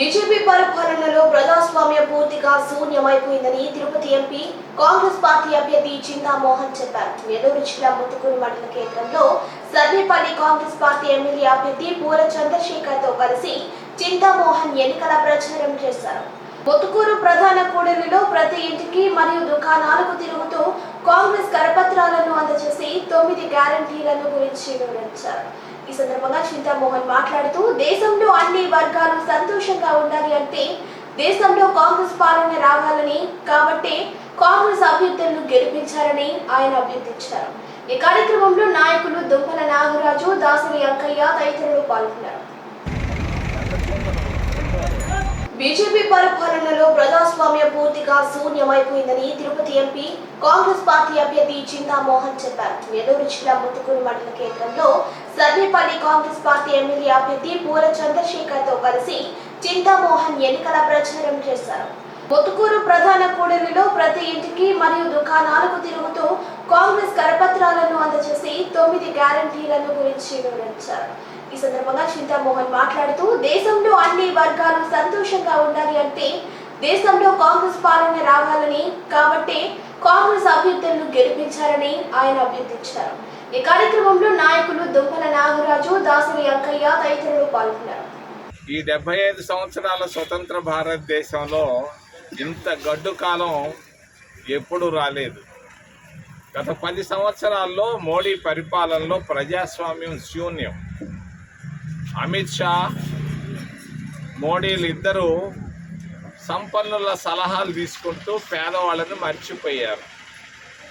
BJP పరిపాలనలో ప్రజాస్వామ్య పూర్తిగా శూన్యమైపోయిందని తిరుపతి ఎంపీ కాంగ్రెస్ పార్టీ అభ్యర్థి చింతామోహన్ చెప్పారు. నెల్లూరు జిల్లా ముత్తుకూరు మండల కేంద్రంలో సర్వేపల్లి కాంగ్రెస్ పార్టీ ఎమ్మెల్యే అభ్యర్థి పూల చంద్రశేఖర్తో కలిసి చింతామోహన్ ఎన్నికల ప్రచారం చేశారు. ముత్తుకూరు ప్రధాన కూడలిలో ప్రతి ఇంటికి మరియు దుకాణాలకు తిరుగుతూ కాంగ్రెస్ తొమ్మిది గ్యారంటీలను గురించి వివరించారు. ఈ సందర్భంగా చింతామోహన్ మాట్లాడుతూ దేశంలో అన్ని వర్గాలు సంతోషంగా ఉండాలి అంటే దేశంలో కాంగ్రెస్ పాలన రావాలని కాబట్టి కాంగ్రెస్ అభ్యర్థులను గెలిపించాలని ఆయన అభ్యర్థించారు. ఈ కార్యక్రమంలో నాయకులు దుంపల నాగరాజు దాసరి అంకయ్య తదితరులు పాల్గొన్నారు. బీజేపీ పరిపాలనలో ప్రజాస్వామ్యం పూర్తిగా శూన్యమైపోయిందని తిరుపతి ఎంపీ కాంగ్రెస్ పార్టీ అభ్యర్థి చింతామోహన్ చెప్పారు. నెల్లూరు జిల్లా ముత్తుకూరు మండల కేంద్రంలో సర్వేపల్లి కాంగ్రెస్ పార్టీ ఎమ్మెల్యే అభ్యర్థి పూల చంద్రశేఖర్తో కలిసి చింతామోహన్ ఎన్నికల ప్రచారం చేశారు. ముత్తుకూరు ప్రధాన కూడలిలో ప్రతి ఇంటికి మరియు దుకాణాలకు తిరుగుతూ కాంగ్రెస్ కరపత్రాలను అందజేసి తొమ్మిది గ్యారంటీలను గురించి వివరించారు. ఈ సందర్భంగా చింతామోహన్ మాట్లాడుతూ దేశంలో అన్ని వర్గాలు సంతోషంగా ఉండాలి అంటే దేశంలో కాంగ్రెస్ పాలన రావాలని కాబట్టి కాంగ్రెస్ అభ్యర్థులను గెలిపించారని ఆయన అభ్యర్థించారు. ఈ కార్యక్రమంలో నాయకులు దుంపల నాగరాజు దాసరి అంకయ్య తదితరులు పాల్గొన్నారు. ఈ డెబ్బై ఐదు సంవత్సరాల స్వతంత్ర భారతదేశంలో ఇంత గడ్డు కాలం ఎప్పుడు రాలేదు. గత పది సంవత్సరాల్లో మోడీ పరిపాలనలో ప్రజాస్వామ్యం శూన్యం. అమిత్ షా మోడీలు ఇద్దరూ సంపన్నుల సలహాలు తీసుకుంటూ పేదవాళ్ళని మర్చిపోయారు.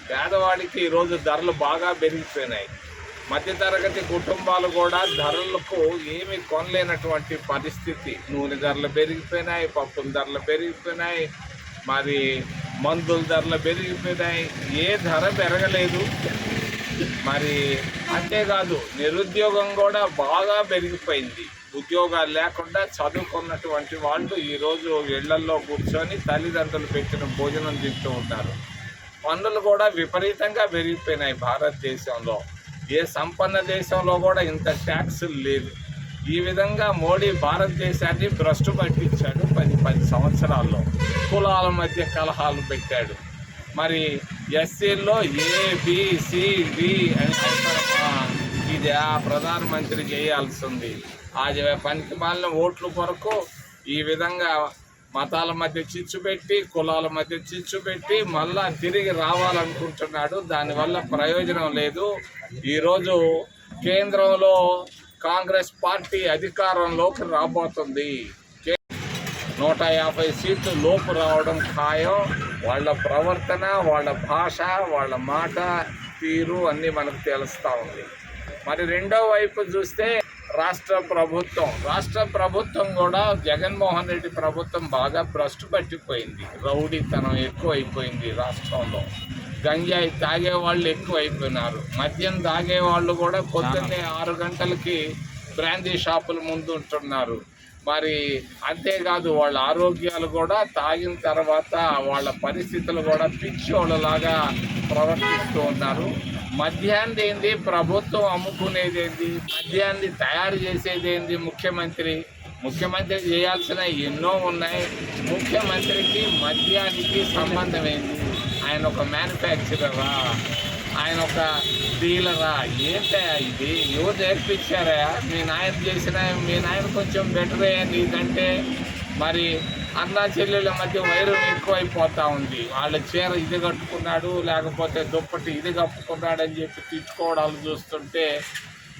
పేదవాడికి ఈరోజు ధరలు బాగా పెరిగిపోయినాయి. మధ్యతరగతి కుటుంబాలు కూడా ధరలకు ఏమి కొనలేనటువంటి పరిస్థితి. నూనె ధరలు పెరిగిపోయినాయి పప్పుల ధరలు పెరిగిపోయినాయి. మరి మందుల ధరలు పెరిగిపోయినాయి. ఏ ధర పెరగలేదు. మరి అంతేకాదు నిరుద్యోగం కూడా బాగా పెరిగిపోయింది. ఉద్యోగాలు లేకుండా చదువుకున్నటువంటి వాళ్ళు ఈరోజు ఇళ్ళల్లో కూర్చొని తల్లిదండ్రులు పెట్టిన భోజనం తింటూ ఉంటారు. పన్నులు కూడా విపరీతంగా పెరిగిపోయినాయి భారతదేశంలో. ఏ సంపన్న దేశంలో కూడా ఇంత ట్యాక్సులు లేదు ఈ విధంగా మోడీ భారతదేశాన్ని భ్రష్టు పట్టించాడు పది పది సంవత్సరాల్లో. కులాల మధ్య కలహాలు పెట్టాడు. మరి ఎస్సీల్లో ఏబిసిడి ఇది ఆ ప్రధానమంత్రి చేయాల్సింది. ఆ పనికి మాలిన ఓట్ల కొరకు ఈ విధంగా మతాల మధ్య చిచ్చు పెట్టి కులాల మధ్య చిచ్చు పెట్టి మళ్ళా తిరిగి రావాలనుకుంటున్నాడు. దానివల్ల ప్రయోజనం లేదు. ఈరోజు కేంద్రంలో కాంగ్రెస్ పార్టీ అధికారంలోకి రాబోతుంది. నూట యాభై సీట్లు లోపు రావడం ఖాయం. వాళ్ళ ప్రవర్తన వాళ్ళ భాష వాళ్ళ మాట తీరు అన్నీ మనకు తెలుస్తూ ఉంది. మరి రెండో వైపు చూస్తే రాష్ట్ర ప్రభుత్వం. రాష్ట్ర ప్రభుత్వం కూడా జగన్మోహన్ రెడ్డి ప్రభుత్వం బాగా భ్రష్టు పట్టిపోయింది. రౌడీతనం ఎక్కువైపోయింది రాష్ట్రంలో. గంజాయి తాగే వాళ్ళు ఎక్కువ అయిపోయినారు మద్యం తాగే వాళ్ళు కూడా పొద్దున్నే ఆరు గంటలకి బ్రాందీ షాపుల ముందు ఉంటున్నారు. మరి అంతేకాదు వాళ్ళ ఆరోగ్యాలు కూడా తాగిన తర్వాత వాళ్ళ పరిస్థితులు కూడా పిచ్చోళ్ళలాగా ప్రవర్తిస్తూ ఉన్నారు. మద్యాన్ని ఏంది? ప్రభుత్వం అమ్ముకునేది ఏంది? మద్యాన్ని తయారు చేసేది ఏంది ముఖ్యమంత్రి? ముఖ్యమంత్రి చేయాల్సిన ఎన్నో ఉన్నాయి. ముఖ్యమంత్రికి మద్యానికి సంబంధం ఏంది? ఆయన ఒక మ్యానుఫ్యాక్చరరా ఆయన ఒక డీలరా ఏంటా ఇది? ఎవరు నేర్పించారా? మీ నాయన చేసిన మీ నాయన కొంచెం బెటరే నీకంటే. మరి అన్నా చెల్లెళ్ళ మధ్య వైరం ఎక్కువైపోతూ ఉంది. వాళ్ళ చీర ఇది కట్టుకున్నాడు లేకపోతే దుప్పటి ఇది కప్పుకున్నాడు అని చెప్పి తిట్టుకోవడాలు చూస్తుంటే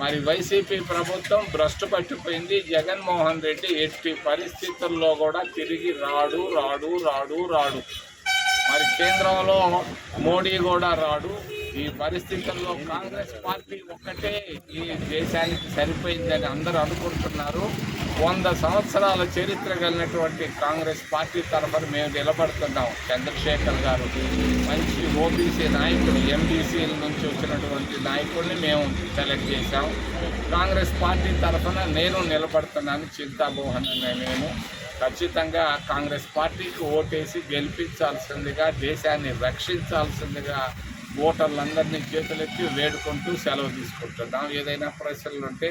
మరి వైసీపీ ప్రభుత్వం భ్రష్టు పట్టిపోయింది. జగన్మోహన్ రెడ్డి ఎట్టి పరిస్థితుల్లో కూడా తిరిగి రాడు రాడు రాడు రాడు. మరి కేంద్రంలో మోడీ కూడా రాడు. ఈ పరిస్థితుల్లో కాంగ్రెస్ పార్టీ ఒక్కటే ఈ దేశానికి సరిపోయిందని అందరూ అనుకుంటున్నారు. వంద సంవత్సరాల చరిత్ర కలిగినటువంటి కాంగ్రెస్ పార్టీ తరఫున మేము నిలబడుతున్నాం. చంద్రశేఖర్ గారు మంచి ఓబీసీ నాయకుడు ఎంబీసీల నుంచి వచ్చినటువంటి నాయకుడిని మేము సెలెక్ట్ చేశాం. కాంగ్రెస్ పార్టీ తరఫున నేను నిలబడుతున్నాను చింతామోహన్ నేను. ఖచ్చితంగా కాంగ్రెస్ పార్టీకి ఓటేసి గెలిపించాల్సిందిగా దేశాన్ని రక్షించాల్సిందిగా ఓటర్లందరినీ చేతులెత్తి వేడుకుంటూ సెలవు తీసుకుంటున్నాం. ఏదైనా ప్రశ్నలు ఉంటే